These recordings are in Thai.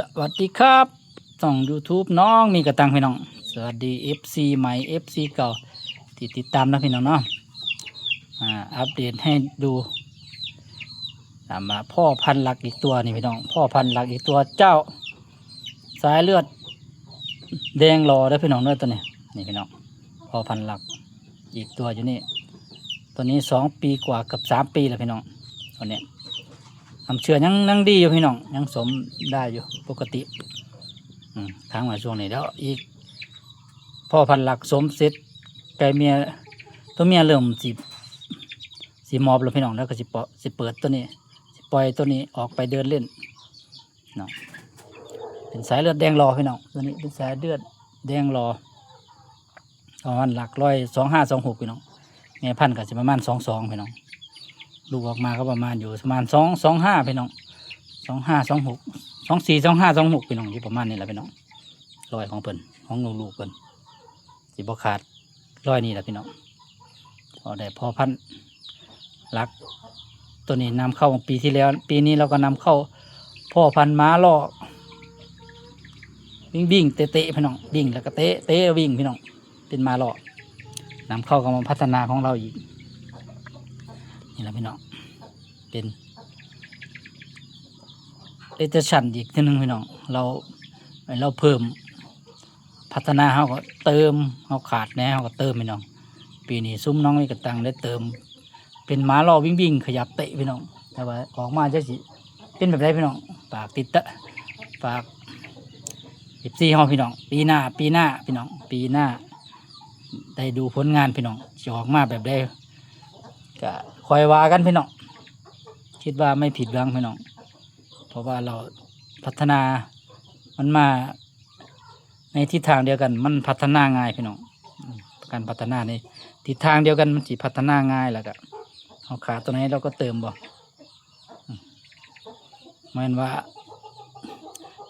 สวัสดีครับส่อง YouTube น้องมีกระตังพี่น้อง สวัสดี FC ใหม่ FC เก่าที่ติดตามนะพี่น้องเนาะอ่าอัปเดตให้ดูตามมาพ่อพันหลักอีกตัวนี่พี่น้อง พ่อพันหลักอีกตัวเจ้า สายเลือด แดงรอได้พี่น้องด้อตัวนี้นี่พี่น้องพ่อพันหลักอีกตัวอยู่นี่ตัวนี้สองปีกว่ากับสามปีแล้วพี่น้องตัวเนี้ยทำเชื่อยังนั่งดีอยู่พี่น้องยังสมได้อยู่ปกติทางมาช่วงนี้แล้วอีกพ่อพันหลักสมเสร็จไก่เมียตัวเมียเริ่มสิสีมอบแล้วพี่น้องแล้วก็สิเปาะสิเปิดตัวนี้สิปล่อยตัวนี้ออกไปเดินเล่นเนาะเป็นสายเลือดแดงรอพี่น้องตัวนี้เป็นสายเลือดแดงรอประมาณหลักร้อยสองห้าสองหกพี่น้องแม่พันธุ์ก็จะประมาณสองสองพี่น้อง ลูกออกมาก็ประมาณอยู่ประมาณสองสองห้าพี่น้องสองห้าสองหกสองสี่สองห้าสองหกพี่น้องที่ประมาณนี้แหละพี่น้องรอยของเพิ่นของลูกๆเพิ่นสิบขาดรอยนี่แหละพี่น้องพอได้พอพันรัก ตัวนี้นำเข้าปีที่แล้ว ปีนี้เราก็นำเข้าพ่อพันม้าล่อวิ่งวิ่งเตะเตะพี่น้องวิ่งแล้วก็เตะเตะวิ่งพี่น้องเป็นม้าล่อนำเข้าก็มาพัฒนาของเราอีก นี่แหละพี่น้อง เป็นเอเจชันอีกทีหนึ่งพี่น้อง เราเราเพิ่มพัฒนาเขาก็เติมเขาขาดแน่เขาก็เติมพี่น้อง ปีนี้ซุ้มน้องนี่กระตังได้เติม เป็นหม้าล่อวิ่งวิ่งขยับเตะพี่น้อง แต่ว่าออกมาจะสิเป็นแบบไรพี่น้องปากติดตะปากสิบสี่ห้องพี่น้อง ปีหน้า ปีหน้าพี่น้อง ปีหน้า ได้ดูผลงานพี่น้องจะออกมาแบบใดก็ คอยว่ากันพี่น้องคิดว่าไม่ผิดหวังพี่น้องเพราะว่าเราพัฒนามันมาในทิศทางเดียวกัน มันพัฒนาง่ายพี่น้องการพัฒนาในทิศทางเดียวกันมันสิพัฒนาง่ายแล้วก็เอาขาตัวไหนเราก็เติมบ่มเหมือนว่า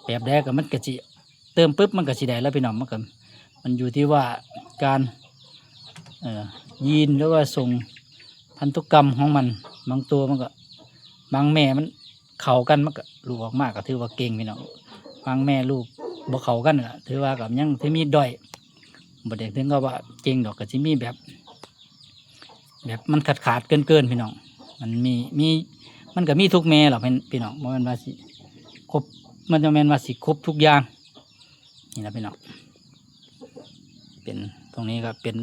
แบบแรกก็มันก็สิเติมปุ๊บมันก็สิได้แล้วพี่น้องมันก็มันอยู่ที่ว่าการเอ่อยีนหรือว่าส่ง พันธุกรรมของมัน บางตัวมันก็ บางแม่มันเข่ากันมันก็ลูกออกมากก็ถือว่าเก่งพี่น้องบางแม่ลูกบ่เข่ากันก็ถือว่ากับยังที่มีด้อยบ่ได้ถึงกับว่าเก่งดอกก็สิมีแบบ แบบมันขาดขาดเกินเกินพี่น้อง มันมีมีมันก็มีทุกแม่หรอกพี่น้องม่นว่าสิครบมันจะแม่นว่าสิครบทุกอย่างนี่นะพี่น้องเป็นตรงนี้ก็เป็น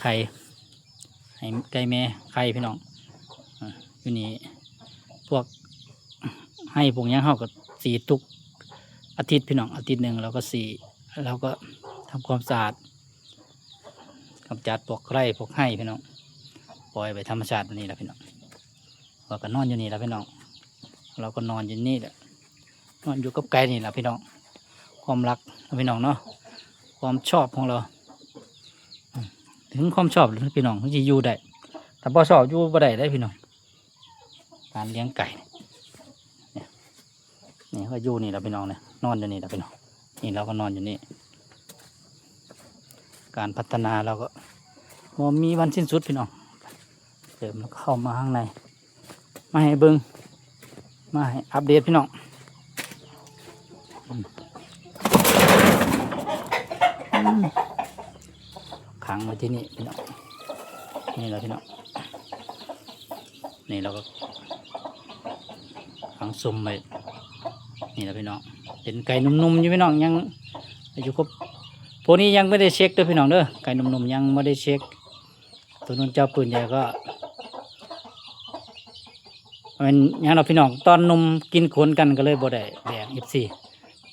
ไข่ ให้ไก่แม่ไข่พี่น้องอยู่นี่พวกให้พวกนี้เขาก็สีทุกอาทิตย์พี่น้องอาทิตย์หนึ่งเราก็สีเราก็ทำความสะอาดกำจัดพวกไร่พวกให้พี่น้องปล่อยไปธรรมชาตินี้แหละพี่น้องเราก็นอนอยู่นี่แหละพี่น้อง เราก็นอนอยู่นี่แหละนอนอยู่กับไก่นี่แหละพี่น้อง ความรักพี่น้องเนาะความชอบของเรา ถึงความชอบพี่น้องถึงจะอยู่ได้แต่พอชอบอยู่บ่ได้ได้พี่น้องการเลี้ยงไก่เนี่ยนี่ก็อยู่นี่แหละพี่น้องเนี่ยนอนอยู่นี่แหละพี่น้องนี่เราก็นอนอยู่นี่ การพัฒนาเราก็บ่มีวันสิ้นสุดพี่น้องเติมแล้วก็เข้ามาข้างในมาให้เบิงมาให้อัปเดตพี่น้องอืมอืม ขังไว้ที่นี่พี่น้องนี่แหละพี่น้องนี่เราก็ขังซุ่มไว้นี่แหละพี่น้องเป็นไก่นุ่มๆอยู่พี่น้องยังอยู่ครบพวกนี้ยังไม่ได้เช็คด้วยพี่น้องเด้อไก่นุ่มๆยังไม่ได้เช็ค ตัวนู้นเจ้าปืนใหญ่ก็เป็นอยังเราพี่น้องตอนนมกินขนกันก็เลยบ่ได้แบ่งอีสี่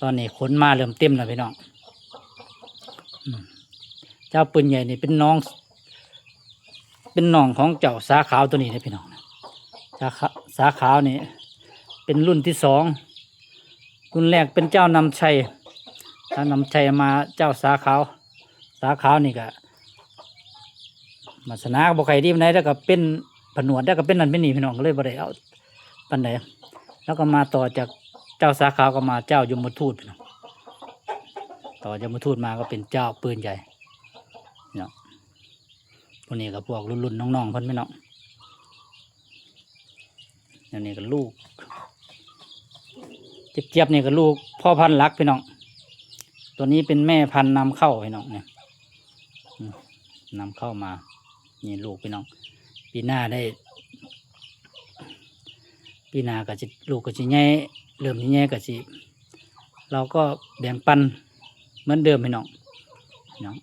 ตอนนี้ขนมาเริ่มเต็มแล้วพี่น้องอืม เจ้าปืนใหญ่นี่เป็นน้อง เป็นน้องของเจ้าสาขาวตัวนี้นะพี่น้องนะสาขาสาขาวนี่เป็นรุ่นที่สองรุ่นแรกเป็นเจ้านำชัยถ้านำชัยมาเจ้าสาขาว สาขาวนี่ก็มาสนาบอกใครดีมันไหนแล้วก็เป็นผนวดแล้วก็เป็นนั่นเป็นนี่พี่น้องก็เลยบ่ได้เอาปันไหนแล้วก็มาต่อจากเจ้าสาขาวก็มาเจ้ายมทูตพี่น้องต่อยมทูตมาก็เป็นเจ้าปืนใหญ่ พวกนี้ก็พวกรุ่นๆน้องๆเพิ่นไม่เนาะอันนี้ก็ลูกเจี๊ยบๆนี่ก็ลูกพ่อพันธุ์หลักพี่น้อง ตัวนี้เป็นแม่พันธุ์นำเข้าพี่น้องเนี่ยนำเข้ามานี่ลูกพี่น้อง ปีหน้าได้ ปีหน้าก็จะลูกก็จะแย่เริ่มที่แย่ก็จะเราก็แบ่งปันเหมือนเดิมพี่น้องพี่น้อง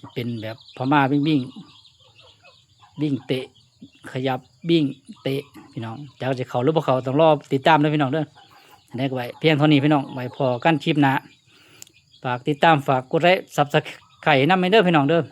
จะเป็นแบบพม่าวิ่งวิ่ง วิ่งเตะ ขยับวิ่งเตะพี่น้องจากจะเขาหรือพวกเขาต้องรอติดตามด้วยพี่น้องเด้อได้ก็ไว้เพียงเท่านี้พี่น้องไว้พอกันคลิปนะฝากติดตามฝากกดไลค์ซับสไครต์นำไม่เด้อพี่น้องเด้อ